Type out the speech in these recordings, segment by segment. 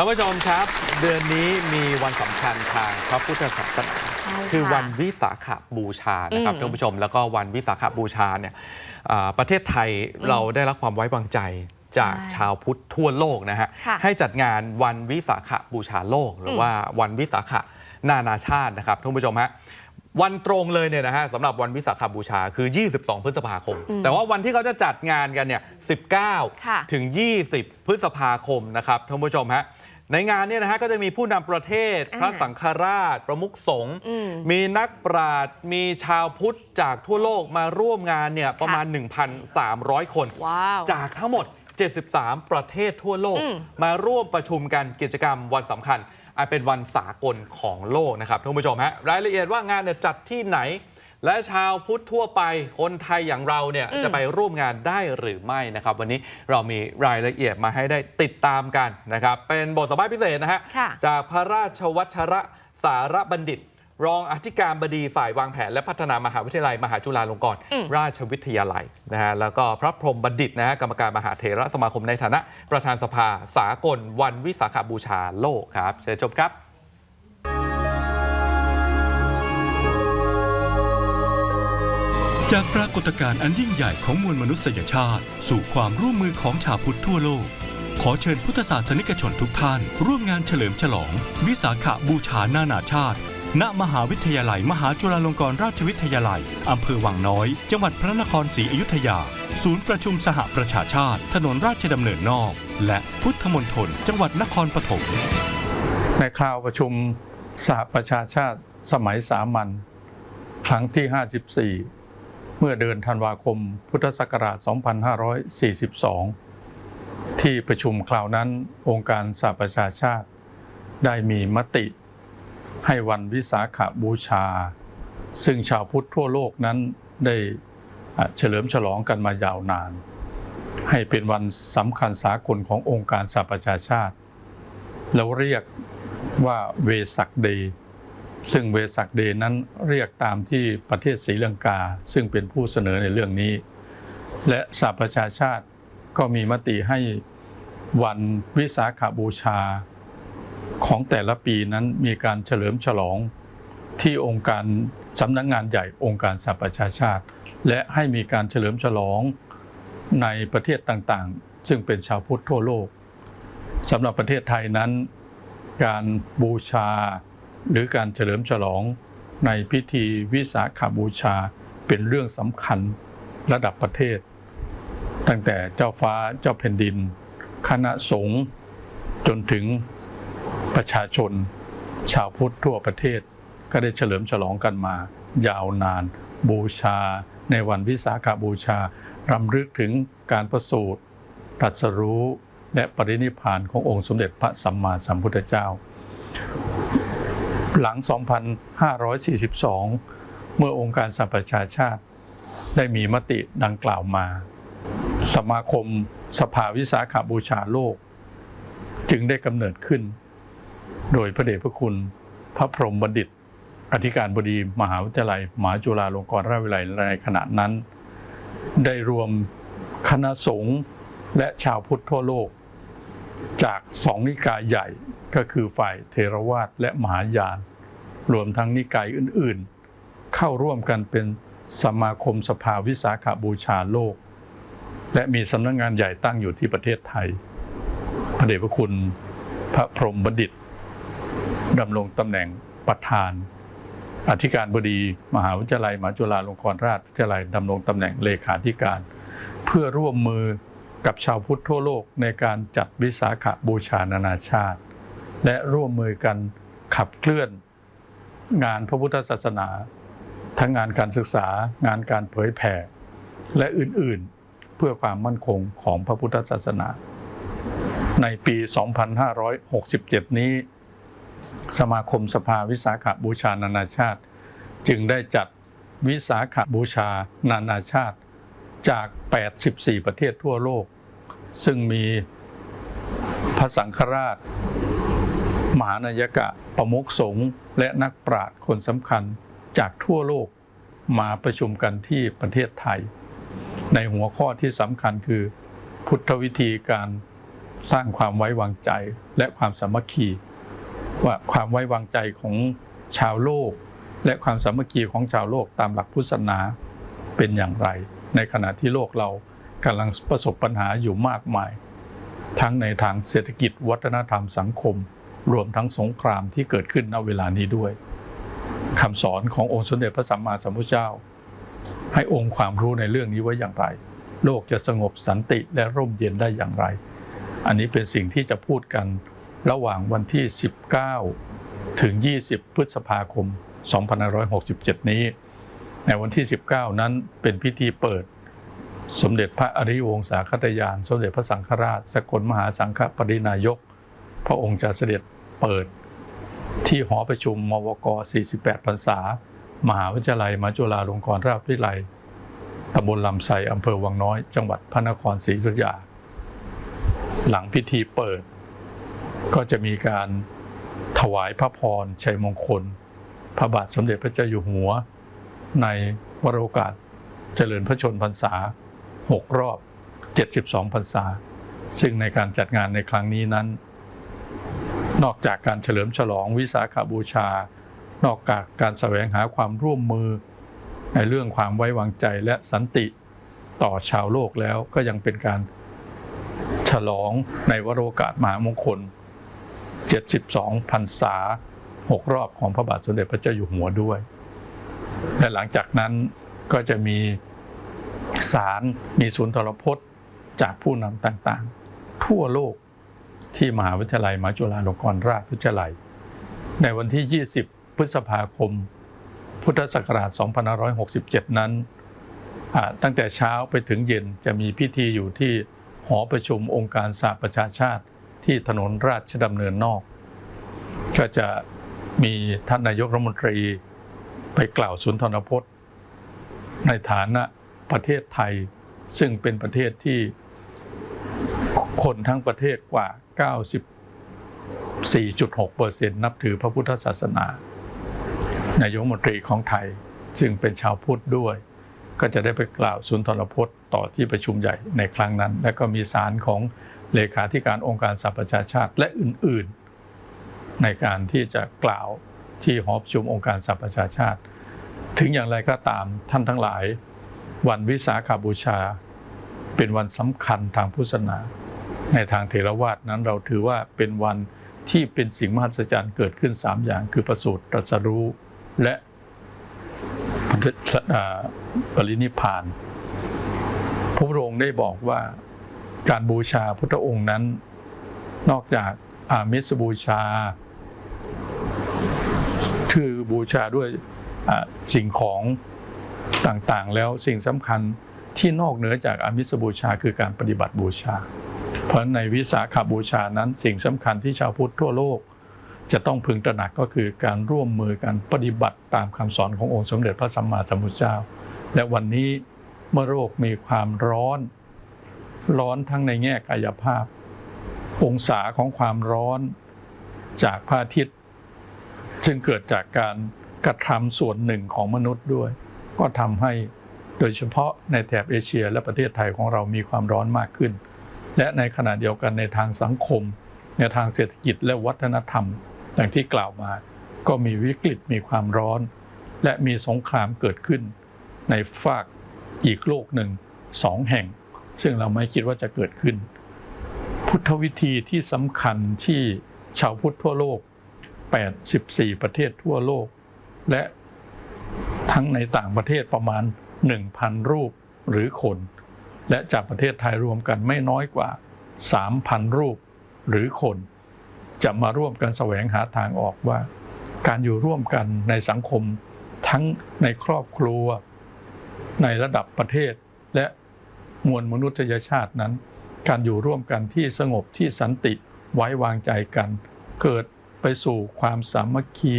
ท่านผู้ชมครับ เดือนนี้มีวันสำคัญทางพระพุทธศาสนาใช่ค่ะคือวันวิสาขบูชานะครับอืมท่านผู้ชมแล้วก็วันวิสาขบูชาเนี่ยอ่าประเทศไทยเราได้รับความไว้วางใจจากใช่ชาวพุทธทั่วโลกนะฮะค่ะให้จัดงานวันวิสาขบูชาโลก หรืออมว่าวันวิสาขนานาชาตินะครับท่านผู้ชมฮะ วันตรงเลยเนี่ยนะฮะสำหรับวันวิสาขบูชาคือ 22 พฤษภาคม แต่ว่าวันที่เขาจะจัดงานกันเนี่ยค่ะ19 ถึง 20 พฤษภาคมนะครับท่านผู้ชมฮะในงานเนี่ยนะฮะก็จะมีผู้นำประเทศอ่าพระสังฆราช ประมุขสงฆ์อืมมีนักปราชญ์มีชาวพุทธจากทั่วโลกมาร่วมงานเนี่ยประมาณ 1,300 คนว้าวจากทั้งหมด 73 ประเทศทั่วโลกอืมมาร่วมประชุมกันกิจกรรมวันสำคัญ อันเป็นวันสากลของโลกนะครับท่านผู้ชมฮะรายละเอียดว่างานเนี่ยจัดที่ไหน และชาวพุทธทั่วไปคนไทยอย่างเราเนี่ยอืมจะไปร่วมงานได้หรือไม่นะครับ วันนี้เรามีรายละเอียดมาให้ได้ติดตามกันนะครับ เป็นบทสัมภาษณ์พิเศษนะฮะค่ะจากพระราชวัชระสารบัณฑิต รองอธิการบดีฝ่ายวางแผน และพัฒนามหาวิทยาลัย มหาจุฬาลงกรณอืมราชวิทยาลัยนะฮะแล้วก็พระพรหมบัณฑิตนะฮะกรรมการมหาเถรสมาคมในฐานะ ประธานสภาสากลวันวิสาขบูชาโลกครับเชิญชมครับจากปรากฏการณ์อันยิ่งใหญ่ของมวลมนุษยชาติ สู่ความร่วมมือของชาวพุทธทั่วโลก ขอเชิญพุทธศาสนิกชนทุกท่าน ร่วมงานเฉลิมฉลอง วิสาขบูชานานาชาติ ณมหาวิทยาลัย มหาจุฬาลงกรณราชวิทยาลัย อำเภอวังน้อย จังหวัดพระนครศรีอยุธยา ศูนย์ประชุมสหประชาชาติ ถนนราชดำเนินนอก และพุทธมณฑลจังหวัดนครปฐมในคราวประชุมสหประชาชาติสมัยสามัญครั้งที่ 54 เมื่อเดือนธันวาคม พุทธศักราช 2542 ที่ประชุมคราวนั้นองค์การสหประชาชาติได้มีมติ ให้วันวิสาขบูชา ซึ่งชาวพุทธทั่วโลกนั้นได้เฉลิมฉลองกันมายาวนาน ให้เป็นวันสำคัญสากลขององค์การสหประชาชาติเราเรียกว่าเวสักเดย์ซึ่งเวสักเดย์นั้นเรียกตามที่ประเทศศรีลังกา ซึ่งเป็นผู้เสนอในเรื่องนี้ และสหประชาชาติก็มีมติให้วันวิสาขบูชา ของแต่ละปีนั้นมีการเฉลิมฉลองที่องค์การสำนักงานใหญ่องค์การสหประชาชาติ และให้มีการเฉลิมฉลองในประเทศต่างๆ ซึ่งเป็นชาวพุทธทั่วโลกสำหรับประเทศไทยนั้น การบูชาหรือการเฉลิมฉลองในพิธีวิสาขบูชาเป็นเรื่องสำคัญระดับประเทศ ตั้งแต่เจ้าฟ้าเจ้าแผ่นดิน คณะสงฆ์จนถึง ประชาชน ชาวพุทธทั่วประเทศ ก็ได้เฉลิมฉลองกันมา ยาวนาน บูชา ในวันวิสาขบูชารำลึกถึงการประสูติตรัสรู้และปรินิพานขององค์สมเด็จพระสัมมาสัมพุทธเจ้า หลัง 2542 เมื่อองค์การสหประชาชาติได้มีมติดังกล่าวมา สมาคมสภาวิสาขาบูชาโลก จึงได้กำเนิดขึ้น โดยพระเดชพระคุณ พระพรหมบัณฑิต อธิการบดีมหาวิทยาลัยมหาจุฬาลงกรณราชวิทยาลัยในขณะนั้น ได้รวมคณะสงฆ์และชาวพุทธทั่วโลก จากสองนิกายใหญ่ก็คือฝ่ายเทรวาสและมหายาน รวมทั้งนิกายอื่นๆ เข้าร่วมกันเป็นสมาคมสภาวิสาขบูชาโลก และมีสำนักงานใหญ่ตั้งอยู่ที่ประเทศไทย พระเดชพระคุณพระพรหมบัณฑิต ดำรงตำแหน่งประธาน อธิการบดี มหาวิทยาลัยมหาจุฬาลงกรณราชวิทยาลัยดำรงตำแหน่งเลขาธิการ เพื่อร่วมมือกับชาวพุทธทั่วโลกในการจัดวิสาขบูชานานาชาติ และร่วมมือกันขับเคลื่อนงานพระพุทธศาสนา ทั้งงานการศึกษางานการเผยแผ่ และอื่นๆ เพื่อความมั่นคงของพระพุทธศาสนา ในปี 2567 นี้ สมาคมสภาวิสาขบูชานานาชาติ จึงได้จัดวิสาขบูชานานาชาติจาก 84 ประเทศทั่วโลก ซึ่งมีพระสังฆราช มหานายกะประมุขสงฆ์และนักปราชญ์คนสำคัญจากทั่วโลกมาประชุมกันที่ประเทศไทย ในหัวข้อที่สำคัญคือ พุทธวิธีการสร้างความไว้วางใจและความสามัคคี ว่าความไว้วางใจของชาวโลก และความสามัคคีของชาวโลกตามหลักพุทธศาสนาเป็นอย่างไร ในขณะที่โลกเรากำลังประสบปัญหาอยู่มากมาย ทั้งในทางเศรษฐกิจวัฒนธรรมสังคม รวมทั้งสงครามที่เกิดขึ้นณเวลานี้ด้วยคำสอนขององค์สมเด็จพระสัมมาสัมพุทธเจ้า ให้องค์ความรู้ในเรื่องนี้ไว้อย่างไร โลกจะสงบสันติและร่มเย็นได้อย่างไร อันนี้เป็นสิ่งที่จะพูดกัน ระหว่างวันที่ 19 ถึง 20 พฤษภาคม 2567 นี้ ในวันที่ 19 นั้นเป็นพิธีเปิด สมเด็จพระอริวงศาคตยาน สมเด็จพระสังฆราช สกลมหาสังฆปรินายก พระองค์จะเสด็จเปิดที่หอประชุมมวก 48 พรรษา มหาวิทยาลัยมหาจุฬาลงกรณราชวิทยาลัยตำบลลำไทรอำเภอวังน้อย จังหวัดพระนครศรีอยุธยา หลังพิธีเปิด ก็จะมีการถวายพระพรชัยมงคล พระบาทสมเด็จพระเจ้าอยู่หัว ในวโรกาสเจริญพระชนพรรษา 6 รอบ 72 พรรษา ซึ่งในการจัดงานในครั้งนี้นั้น นอกจากการเฉลิมฉลองวิสาขบูชา นอกจากการแสวงหาความร่วมมือ ในเรื่องความไว้วางใจและสันติต่อชาวโลกแล้วก็ยังเป็นการฉลองในวโรกาสมหามงคล 72พรรษา 6 รอบของพระบาทสมเด็จพระเจ้าอยู่หัวด้วย และหลังจากนั้นก็จะมีศาลมีศูนย์ทรพจน์จากผู้นำต่างๆ ทั่วโลกที่มหาวิทยาลัยมหาจุฬาลงกรณราชวิทยาลัย ในวันที่ 20 พฤษภาคม พุทธศักราช 2567 นั้น ตั้งแต่เช้าไปถึงเย็นจะมีพิธีอยู่ที่หอประชุมองค์การสหประชาชาติ ที่ถนนราชดำเนินนอก ก็จะมีท่านนายกรัฐมนตรีไปกล่าวสุนทรพจน์ ในฐานะประเทศไทย ซึ่งเป็นประเทศที่คนทั้งประเทศกว่า 94.6%นับถือพระพุทธศาสนา นายกรัฐมนตรีของไทยซึ่งเป็นชาวพุทธด้วย ก็จะได้ไปกล่าวสุนทรพจน์ต่อที่ประชุมใหญ่ในครั้งนั้น และก็มีสารของ เลขาธิการองค์การสหประชาชาติและอื่นๆ ในการที่จะกล่าวที่หอประชุมองค์การสหประชาชาติ ถึงอย่างไรก็ตามท่านทั้งหลาย วันวิสาขาบูชา เป็นวันสำคัญทางพุทธศาสนา ในทางเถรวาทนั้นเราถือว่าเป็นวันที่เป็นสิ่งมหัศจรรย์เกิดขึ้น 3 อย่าง คือประสูติตรัสรู้และปรินิพพาน พระพุทธองค์ได้บอกว่า การบูชาพุทธองค์นั้น นอกจากอามิสบูชา คือบูชาด้วยสิ่งของต่างๆ แล้วสิ่งสำคัญที่นอกเหนือจากอามิสบูชาคือการปฏิบัติบูชา เพราะในวิสาขบูชานั้นสิ่งสำคัญที่ชาวพุทธทั่วโลก จะต้องพึงตระหนักก็คือการร่วมมือกันปฏิบัติตามคำสอนขององค์สมเด็จพระสัมมาสัมพุทธเจ้า และวันนี้เมื่อโลกมีความร้อน ร้อนทั้งในแง่กายภาพ องศาของความร้อนจากพระอาทิตย์ซึ่งเกิดจากการกระทำส่วนหนึ่งของมนุษย์ด้วย ก็ทำให้โดยเฉพาะในแถบเอเชียและประเทศไทยของเรามีความร้อนมากขึ้น และในขณะเดียวกันในทางสังคม ในทางเศรษฐกิจและวัฒนธรรมอย่างที่กล่าวมา ก็มีวิกฤตมีความร้อน และมีสงครามเกิดขึ้น ในฝากอีกโลกหนึ่งสองแห่ง ซึ่งเราไม่คิดว่าจะเกิดขึ้น พุทธวิธีที่สำคัญที่ชาวพุทธทั่วโลก 84 ประเทศทั่วโลก และทั้งในต่างประเทศประมาณ 1,000 รูปหรือคน และจากประเทศไทยรวมกันไม่น้อยกว่า 3,000 รูปหรือคน จะมาร่วมกันแสวงหาทางออกว่า การอยู่ร่วมกันในสังคมทั้งในครอบครัว ในระดับประเทศและ มวลมนุษยชาตินั้น การอยู่ร่วมกันที่สงบที่สันติไว้วางใจกัน เกิดไปสู่ความสามัคคี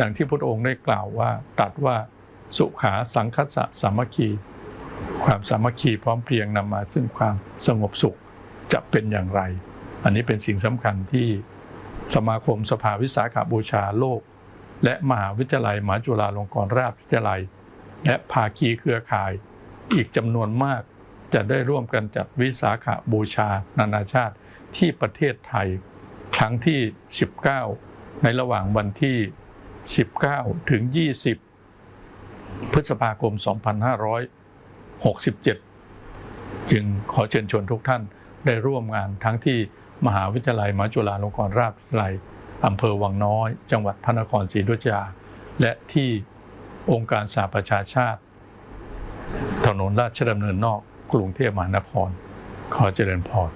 ดังที่พระองค์ได้กล่าวว่าตรัดว่าสุขาสังคัสสะสามัคคี ความสามัคคีพร้อมเพรียงนำมาซึ่งความสงบสุขจะเป็นอย่างไร อันนี้เป็นสิ่งสำคัญที่สมาคมสภาวิสาขาบูชาโลก และมหาวิทยาลัยมหาจุฬาลงกรณราชวิทยาลัย และภาคีเครือข่าย อีกจำนวนมาก จะได้ร่วมกันจัดวิสาขบูชา นานาชาติที่ประเทศไทย ครั้งที่ 19 ในระหว่างวันที่ 19 ถึง 20 พฤษภาคม 2567 จึงขอเชิญชวนทุกท่านได้ร่วมงานทั้งที่มหาวิทยาลัยมหาจุฬาลงกรณราชวิทยาลัยอำเภอวังน้อย จังหวัดพระนครศรีอยุธยา และที่องค์การสหประชาชาติ ถนนราชดำเนินนอก กรุงเทพมหานคร ขอเจริญพร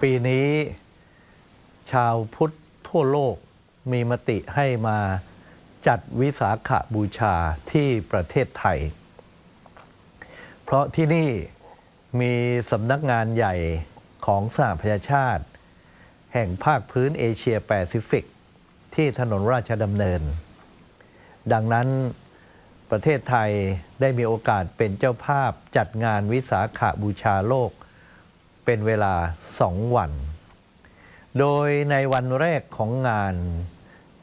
ปีนี้ชาวพุทธทั่วโลกมีมติให้มาจัดวิสาขบูชาที่ประเทศไทย เพราะที่นี่มีสำนักงานใหญ่ของสหประชาชาติ แห่งภาคพื้นเอเชียแปซิฟิก ที่ถนนราชดำเนิน ดังนั้น ประเทศไทยได้มีโอกาสเป็นเจ้าภาพจัดงานวิสาขบูชาโลก เป็นเวลาสองวัน โดยในวันแรกของงาน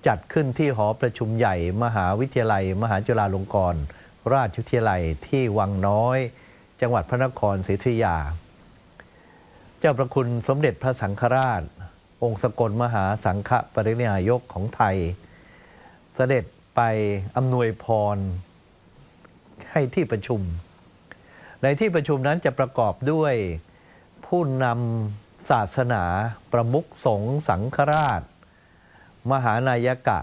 จัดขึ้นที่หอประชุมใหญ่ มหาวิทยาลัย มหาจุฬาลงกรณราชวิทยาลัยที่วังน้อย จังหวัดพระนครศรีอยุธยา เจ้าประคุณสมเด็จพระสังฆราช องค์สกลมหาสังฆปรินายกของไทย เสด็จไปอำนวยพร ให้ที่ประชุม ในที่ประชุมนั้นจะประกอบด้วยผู้นำศาสนาประมุขสงฆ์สังฆราช มหานายกะ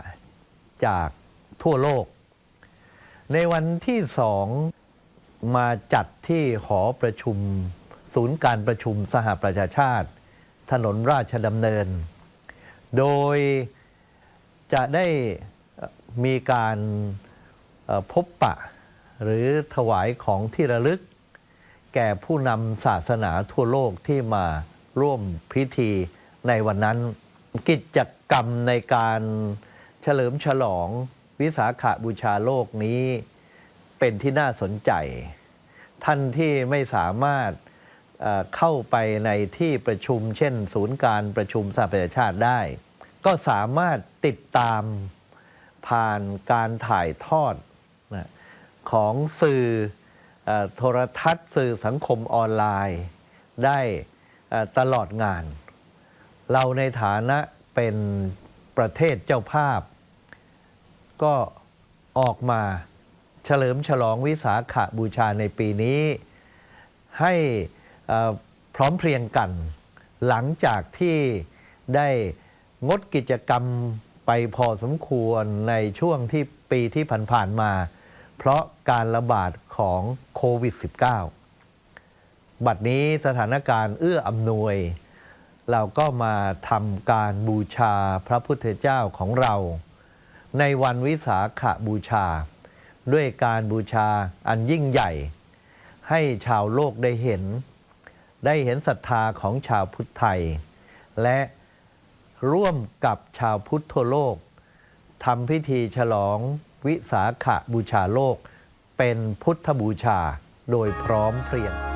จากทั่วโลก ในวันที่สองมาจัดที่หอประชุม ศูนย์การประชุมสหประชาชาติ ถนนราชดำเนิน โดยจะได้มีการพบปะ หรือถวายของที่ระลึก แก่ผู้นำศาสนาทั่วโลกที่มาร่วมพิธีในวันนั้น กิจกรรมในการเฉลิมฉลองวิสาขาบูชาโลกนี้เป็นที่น่าสนใจ ท่านที่ไม่สามารถเข้าไปในที่ประชุม เช่น ศูนย์การประชุมสหประชาชาติได้ ก็สามารถติดตามผ่านการถ่ายทอด ของสื่อโทรทัศน์ สื่อสังคมออนไลน์ ได้ตลอดงาน เราในฐานะเป็นประเทศเจ้าภาพ ก็ออกมาเฉลิมฉลองวิสาขบูชาในปีนี้ ให้พร้อมเพรียงกัน หลังจากที่ได้งดกิจกรรมไปพอสมควรในช่วงที่ปีที่ผ่านๆมา เพราะการระบาดของโควิด -19 บัดนี้สถานการณ์เอื้ออำนวย เราก็มาทำการบูชาพระพุทธเจ้าของเรา ในวันวิสาขบูชา ด้วยการบูชาอันยิ่งใหญ่ ให้ชาวโลกได้เห็น ได้เห็นศรัทธาของชาวพุทธไทย และร่วมกับชาวพุทธทั่วโลกทำพิธีฉลอง วิสาขบูชาโลก เป็นพุทธบูชาโดยพร้อมเพรียง